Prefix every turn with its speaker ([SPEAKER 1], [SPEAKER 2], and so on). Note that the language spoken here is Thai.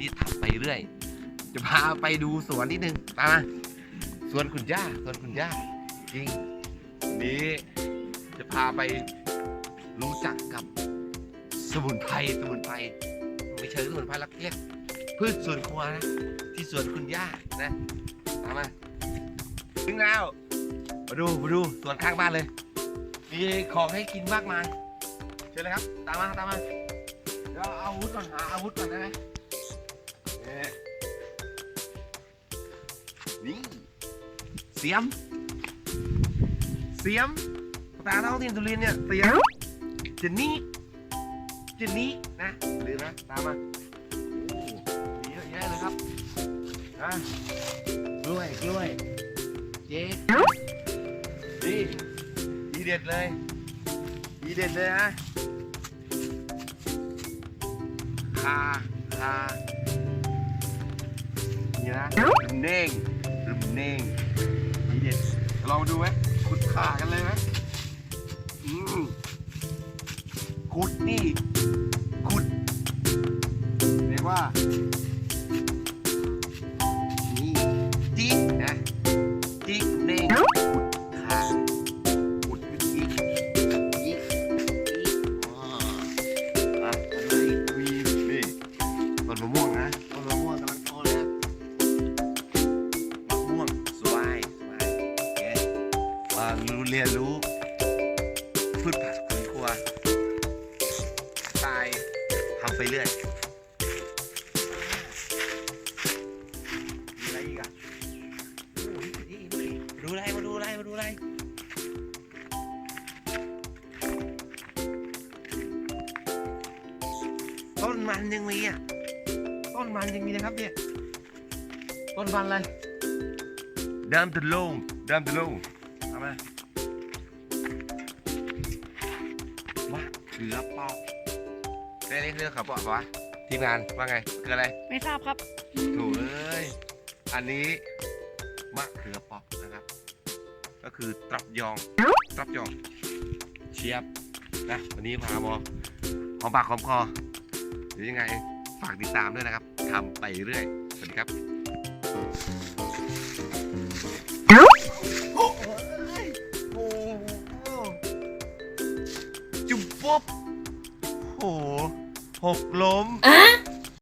[SPEAKER 1] นี้ทำไปเรื่อย จะพาไปดูสวนนิดนึงตามมาสวนคุณย่าสวนคุณย่าจริงนี้จะพาไปรู้จักกับสมุนไพรสมุนไพรไม่เชิงสมุนไพรหรอกเรียกพืชสวนครัวนะที่สวนคุณย่านะตามมาถึงแล้วมาดูมาดูสวนข้างบ้านเลยมีของให้กินมากมายเชิญเลยครับ ตามมาตามมาเดี๋ยวเอาอาวุธก่อนหาอาวุธก่อนได้ไหม นี่ เสียม เสียมภาษาท้องถิ่นสุรินเนี่ย เสียมเจนนี่เจนนี่นะลืมนะ ตามมาโอ้เยอะแยะเลยครับนะกล้วยกล้วยเจ๊นี่ดีเด็ดเลยดีเด็ดเลยนะคาคานี่นะเน่ง เน่งดีเด็ดลองดูไหมขุดขากันเลยไหมอืมขุดนี่ ขุด เรียกว่า เรียนรู้พืชผักสวนครัวสไตล์ทำไปเรื่อยมีอะไรอีกอะโอ้ยนี่นี่มาดูอะไรมาดูอะไรมาดูอะไรต้นมันยังมีอะต้นมันยังมีนะครับเนี่ยต้นมันอะไรดามตะลง เอามามาเขือเปอกเรียกเรื่องขับปอกปะวะทีมงานว่าไงคืออะไร
[SPEAKER 2] ไม่ทราบครับ
[SPEAKER 1] ถูกเลย อันนี้มะเขือเปอกนะครับ ก็คือตรับยองตรับยอง เชียบนะวันนี้พาบอหอมปากหอมคอหรือยังไงฝากติดตามด้วยนะครับทำไปเรื่อยสวัสดีครับ จุ๊บปุ๊บโอ้โหหกล้ม
[SPEAKER 2] อะ